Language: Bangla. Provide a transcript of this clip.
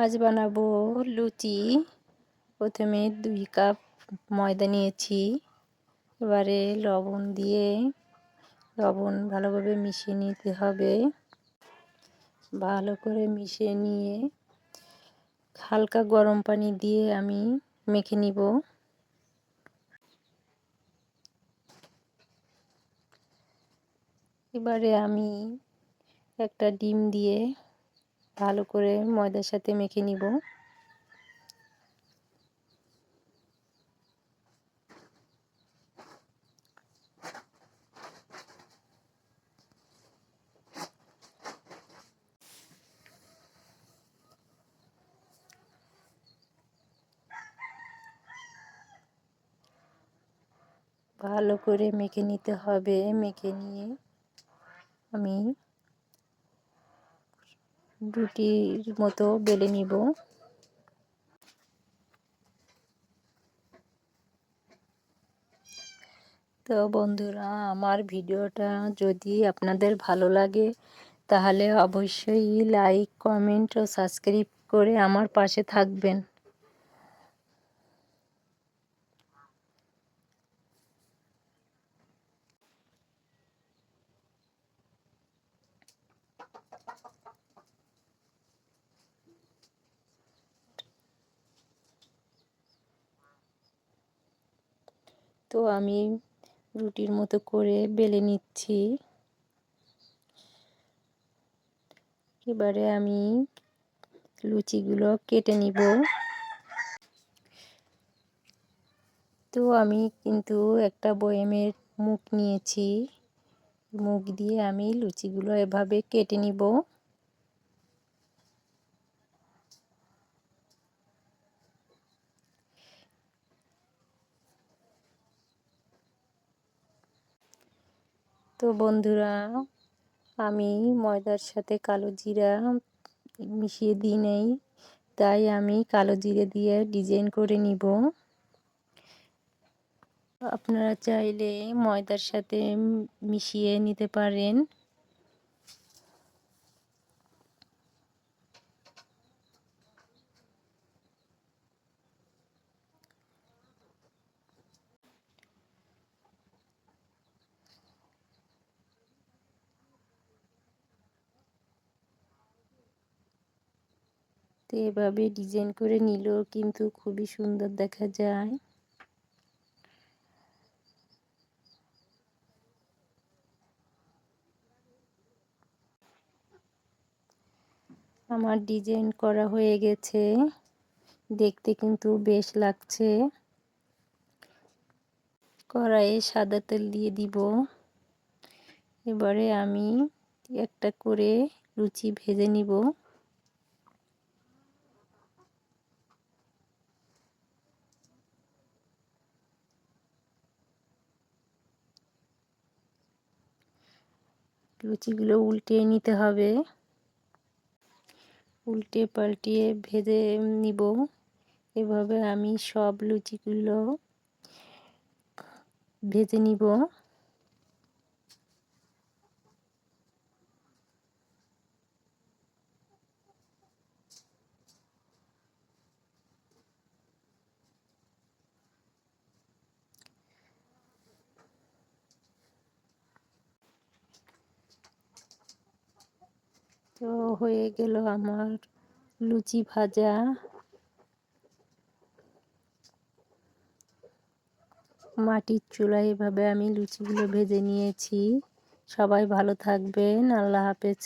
আজ বানাবো লুচি। প্রথমে দুই কাপ ময়দা নিয়েছি। এবারে লবণ দিয়ে লবণ ভালোভাবে মিশিয়ে নিতে হবে। ভালো করে মিশিয়ে নিয়ে হালকা গরম পানি দিয়ে আমি মেখে নিব। এবারে আমি একটা ডিম দিয়ে ভালো করে ময়দার সাথে মেখে নিব। ভালো করে মেখে নিতে হবে। মেখে নিয়ে আমি রুটির মতো বেলে নিব। তো বন্ধুরা, আমার ভিডিওটা যদি আপনাদের ভালো লাগে, তাহলে অবশ্যই লাইক, কমেন্ট ও সাবস্ক্রাইব করে আমার পাশে থাকবেন। তো আমি রুটির মতো করে বেলে নিচ্ছি। এবারে আমি লুচিগুলো কেটে নিব। তো আমি কিন্তু একটা বয়েমের মুখ নিয়েছি। মুখ দিয়ে আমি লুচিগুলো এভাবে কেটে নিব। তো বন্ধুরা, আমি ময়দার সাথে কালো জিরা মিশিয়ে দিই নেই, তাই আমি কালো জিরে দিয়ে ডিজাইন করে নিব। আপনারা চাইলে ময়দার সাথে মিশিয়ে নিতে পারেন। তো এভাবে ডিজাইন করে নিলেও কিন্তু খুবই সুন্দর দেখা যায়। আমার ডিজাইন করা হয়ে গেছে। দেখতে কিন্তু বেশ লাগছে। কড়াইয়ে সাদা তেল দিয়ে দিব। এবারে আমি একটা করে লুচি ভেজে নিব। লুচিগুলো উল্টিয়ে নিতে হবে। উল্টে পাল্টিয়ে ভেজে নিব। এভাবে আমি সব লুচিগুলো ভেজে নিব। তো হয়ে গেল আমার লুচি ভাজা। মাটির চুলা এভাবে আমি লুচিগুলো ভেজে নিয়েছি। সবাই ভালো থাকবেন, আল্লাহ হাফেজ।